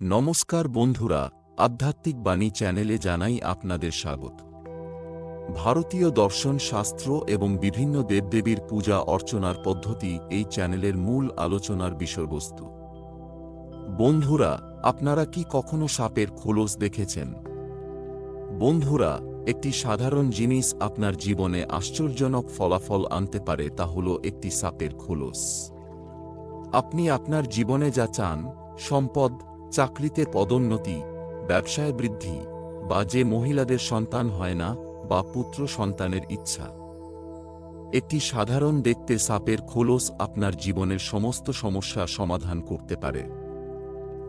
নমস্কার বন্ধুরা, আধ্যাত্মিক বাণী চ্যানেলে জানাই আপনাদের স্বাগত। ভারতীয় দর্শন শাস্ত্র এবং বিভিন্ন দেবদেবীর পূজা অর্চনার পদ্ধতি এই চ্যানেলের মূল আলোচনার বিষয়বস্তু। বন্ধুরা, আপনারা কি কখনো সাপের খোলস দেখেছেন? বন্ধুরা, একটি সাধারণ জিনিস আপনার জীবনে আশ্চর্যজনক ফলাফল আনতে পারে তা হল একটি সাপের খোলস। আপনি আপনার জীবনে যা চান, সম্পদ চাকরিতে পদোন্নতি, ব্যবসায় বৃদ্ধি বা যে মহিলাদের সন্তান হয় না বা পুত্র সন্তানের ইচ্ছা। একটি সাধারণ দেখতে সাপের খোলস আপনার জীবনের সমস্ত সমস্যা সমাধান করতে পারে।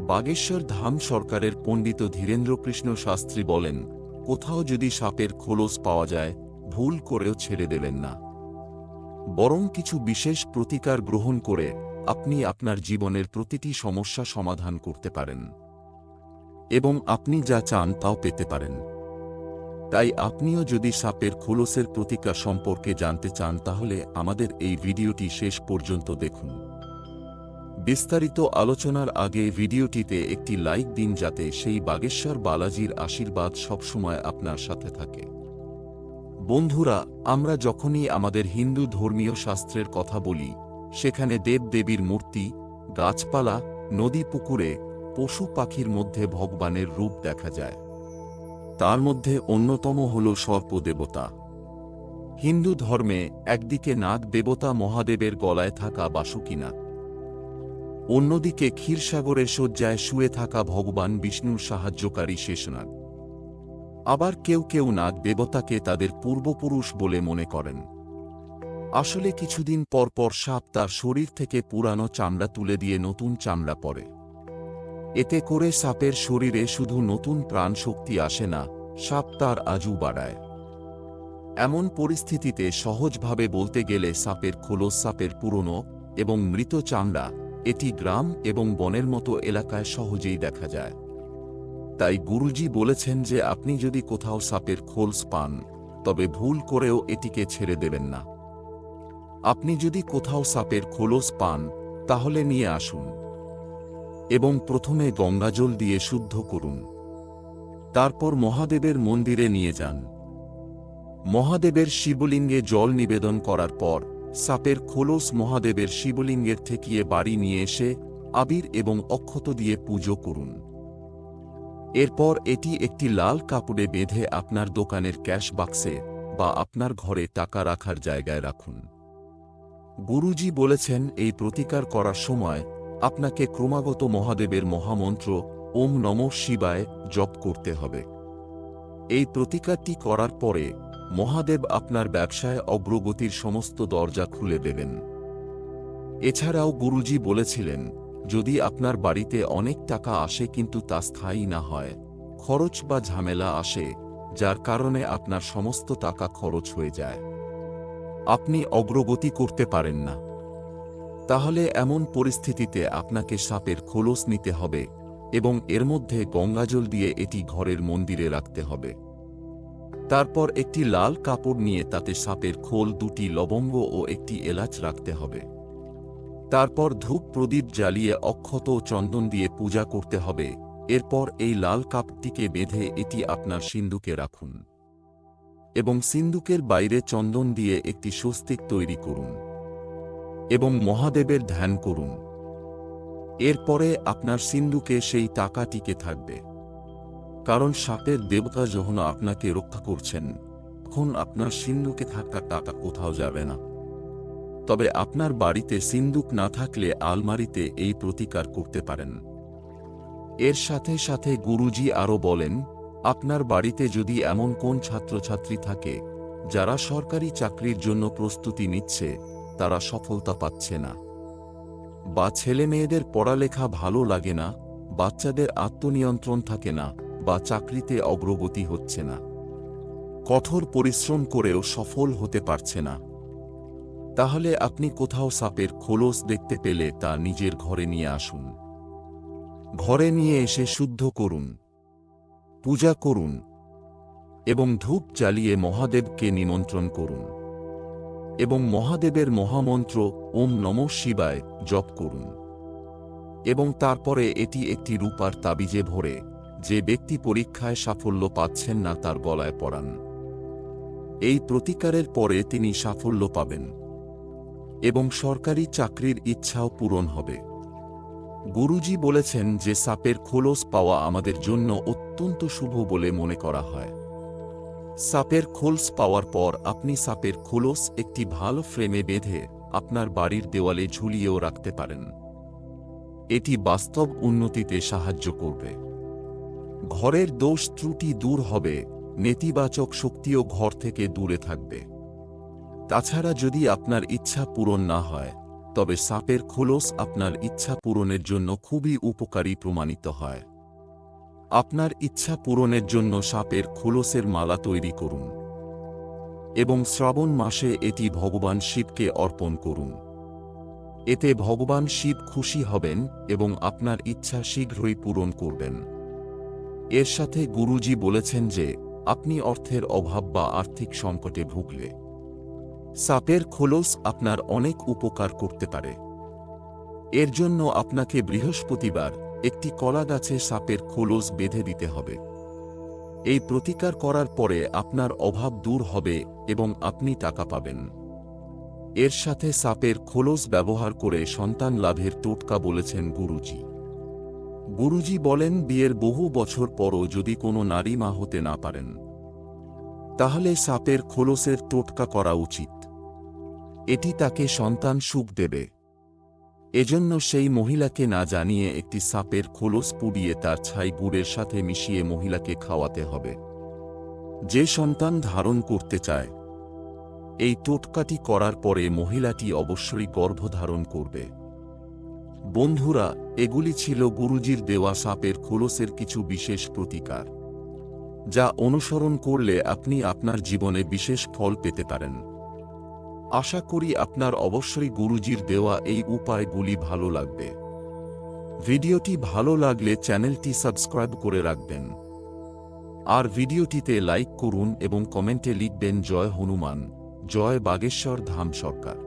বাগেশ্বর ধাম সরকারের পণ্ডিত ধীরেন্দ্রকৃষ্ণ শাস্ত্রী বলেন, কোথাও যদি সাপের খোলস পাওয়া যায়, ভুল করেও ছেড়ে দেবেন না। বরং কিছু বিশেষ প্রতিকার গ্রহণ করে আপনি আপনার জীবনের প্রতিটি সমস্যা সমাধান করতে পারেন। এবং আপনি যা চান তাও পেতে পারেন। তাই আপনিও যদি সাপের খোলসের প্রতিকার সম্পর্কে জানতে চান তাহলে আমাদের এই ভিডিওটি শেষ পর্যন্ত দেখুন। বিস্তারিত আলোচনার আগে ভিডিওটিতে একটি লাইক দিন যাতে সেই বাগেশ্বর বালাজির আশীর্বাদ সবসময় আপনার সাথে থাকে। বন্ধুরা, আমরা যখনই আমাদের হিন্দু ধর্মীয় শাস্ত্রের কথা বলি সেখানে দেবদেবীর মূর্তি, গাছপালা, নদী পুকুরে পশু পাখির মধ্যে ভগবানের রূপ দেখা যায়। তার মধ্যে অন্যতম হল সর্পদেবতা। হিন্দু ধর্মে একদিকে নাগ দেবতা মহাদেবের গলায় থাকা বাসুকিনা অন্যদিকে ক্ষীরসাগরের শয্যায় শুয়ে থাকা ভগবান বিষ্ণুর সাহায্যকারী শেষনাগ। আবার কেউ কেউ নাগ দেবতাকে তাদের পূর্বপুরুষ বলে মনে করেন। আসলে কিছুদিন পর পর সাপ তার শরীর থেকে পুরানো চামড়া তুলে দিয়ে নতুন চামড়া পরে। এতে করে সাপের শরীরে শুধু নতুন প্রাণ শক্তি আসে না, সাপ তার আজু বাড়ায়। এমন পরিস্থিতিতে সহজভাবে বলতে গেলে সাপের খোলস, সাপের পুরনো এবং মৃত চামড়া এটি গ্রাম এবং বনের মতো এলাকায় সহজেই দেখা যায়। তাই গুরুজি বলেছেন যে আপনি যদি কোথাও সাপের খোলস পান, তবে ভুল করেও এটিকে ছেড়ে দেবেন না। আপনি যদি কোথাও সাপের খোলস পান, তাহলে নিয়ে আসুন। এবং প্রথমে গঙ্গাজল দিয়ে শুদ্ধ করুন। তারপর মহাদেবের মন্দিরে নিয়ে যান। মহাদেবের শিবলিঙ্গে জল নিবেদন করার পর, সাপের খোলস মহাদেবের শিবলিঙ্গের ঠেকিয়ে বাড়ি নিয়ে এসে, আবির এবং অক্ষত দিয়ে পুজো করুন। এরপর এটি একটি লাল কাপড়ে বেঁধে আপনার দোকানের ক্যাশ বাক্সে বা আপনার ঘরে টাকা রাখার জায়গায় রাখুন। গুরুজি বলেছেন, এই প্রতিকার করার সময় আপনাকে ক্রমাগত মহাদেবের মহামন্ত্র, ওম নম শিবায় জপ করতে হবে। এই প্রতিকারটি করার পরে মহাদেব আপনার ব্যবসায় অগ্রগতির সমস্ত দরজা খুলে দেবেন। এছাড়াও গুরুজি বলেছিলেন, যদি আপনার বাড়িতে অনেক টাকা আসে কিন্তু তা স্থায়ী না হয়, খরচ বা ঝামেলা আসে, যার কারণে আপনার সমস্ত টাকা খরচ হয়ে যায়। আপনি অগ্রগতি করতে পারেন না। তাহলে এমন পরিস্থিতিতে আপনাকে সাপের খোলস নিতে হবে এবং এর মধ্যে গঙ্গাজল দিয়ে এটি ঘরের মন্দিরে রাখতে হবে। তারপর একটি লাল কাপড় নিয়ে তাতে সাপের খোল, দুটি লবঙ্গ ও একটি এলাচ রাখতে হবে। তারপর ধূপ প্রদীপ জ্বালিয়ে অক্ষত চন্দন দিয়ে পূজা করতে হবে। এরপর এই লাল কাপটিকে বেঁধে এটি আপনার সিন্দুকে রাখুন। এবং সিন্দুকের বাইরে চন্দন দিয়ে একটি স্বস্তিক তৈরি করুন। এবং মহাদেবের ধ্যান করুন। এরপরে আপনার সিন্দুকে সেই টাকা টিকে থাকবে। কারণ সাপের দেবতা যখন আপনাকে রক্ষা করছেন, তখন আপনার সিন্ধুকে থাকা টাকা কোথাও যাবে না। তবে আপনার বাড়িতে সিন্দুক না থাকলে আলমারিতে এই প্রতিকার করতে পারেন। এর সাথে সাথে গুরুজি আরও বলেন আপনার বাড়িতে যদি এমন কোন ছাত্রছাত্রী থাকে, যারা সরকারি চাকরির জন্য প্রস্তুতি নিচ্ছে, তারা সফলতা পাচ্ছে না। বা ছেলে মেয়েদের পড়ালেখা ভালো লাগে না, বাচ্চাদের আত্মনিয়ন্ত্রণ থাকে না, বা চাকরিতে অগ্রগতি হচ্ছে না। কঠোর পরিশ্রম করেও সফল হতে পারছে না। তাহলে আপনি কোথাও সাপের খোলস দেখতে পেলে তা নিজের ঘরে নিয়ে আসুন। ঘরে নিয়ে এসে শুদ্ধ করুন। পূজা করুন এবং ধূপ জ্বালিয়ে মহাদেবকে নিমন্ত্রণ করুন এবং মহাদেবের মহামন্ত্র, ওম নম শিবায়, জপ করুন। এবং তারপরে এটি একটি রূপার তাবিজে ভরে, যে ব্যক্তি পরীক্ষায় সাফল্য পাচ্ছেন না তার গলায় পড়ান এই প্রতিকারের পরে তিনি সাফল্য পাবেন এবং সরকারি চাকরির ইচ্ছাও পূরণ হবে। গুরুজি বলেছেন যে সাপের খোলস পাওয়া আমাদের জন্য অত্যন্ত শুভ বলে মনে করা হয়। সাপের খোলস পাওয়ার পর আপনি সাপের খোলস একটি ভালো ফ্রেমে বেঁধে আপনার বাড়ির দেওয়ালে ঝুলিয়েও রাখতে পারেন। এটি বাস্তব উন্নতিতে সাহায্য করবে। ঘরের দোষ ত্রুটি দূর হবে, নেতিবাচক শক্তিও ঘর থেকে দূরে থাকবে। তাছাড়া যদি আপনার ইচ্ছা পূরণ না হয় তবে সাপের খোলস আপনার ইচ্ছা পূরণের জন্য খুবই উপকারী প্রমাণিত হয়। আপনার ইচ্ছা পূরণের জন্য সাপের খোলসের মালা তৈরি করুন। এবং শ্রাবণ মাসে এটি ভগবান শিবকে অর্পণ করুন। এতে ভগবান শিব খুশি হবেন এবং আপনার ইচ্ছা শীঘ্রই পূরণ করবেন। এর সাথে গুরুজি বলেছেন যে, আপনি অর্থের অভাব বা আর্থিক সংকটে ভুগলে সাপের খোলস আপনার অনেক উপকার করতে পারে। এর জন্য আপনাকে বৃহস্পতিবার একটি কলা গাছে সাপের খোলস বেঁধে দিতে হবে। এই প্রতিকার করার পরে আপনার অভাব দূর হবে এবং আপনি টাকা পাবেন। এর সাথে সাপের খোলস ব্যবহার করে সন্তান লাভের টোটকা বলেছেন গুরুজি। গুরুজি বলেন, বিয়ের বহু বছর পরও যদি কোনো নারী মা হতে না পারেন, তাহলে সাপের খোলসের টোটকা করা উচিত। এটি তাকে সন্তান সুখ দেবে। এজন্য সেই মহিলাকে না জানিয়ে একটি সাপের খোলস পুড়িয়ে তার ছাই গুড়ের সাথে মিশিয়ে মহিলাকে খাওয়াতে হবে। যে সন্তান ধারণ করতে চায়, এই টোটকাটি করার পরে মহিলাটি অবশ্যই গর্ভধারণ করবে। বন্ধুরা, এগুলি ছিল গুরুজির দেওয়া সাপের খোলসের কিছু বিশেষ প্রতিকার, যা অনুসরণ করলে আপনি আপনার জীবনে বিশেষ ফল পেতে পারেন। আশা করি আপনার অবশ্যই গুরুজির দেওয়া এই উপায়গুলি ভালো লাগবে। ভিডিওটি ভালো লাগলে চ্যানেলটি সাবস্ক্রাইব করে রাখবেন। আর ভিডিওটিতে লাইক করুন এবং কমেন্টে লিখবেন, জয় হনুমান, জয় বাগেশ্বর ধাম সরকার।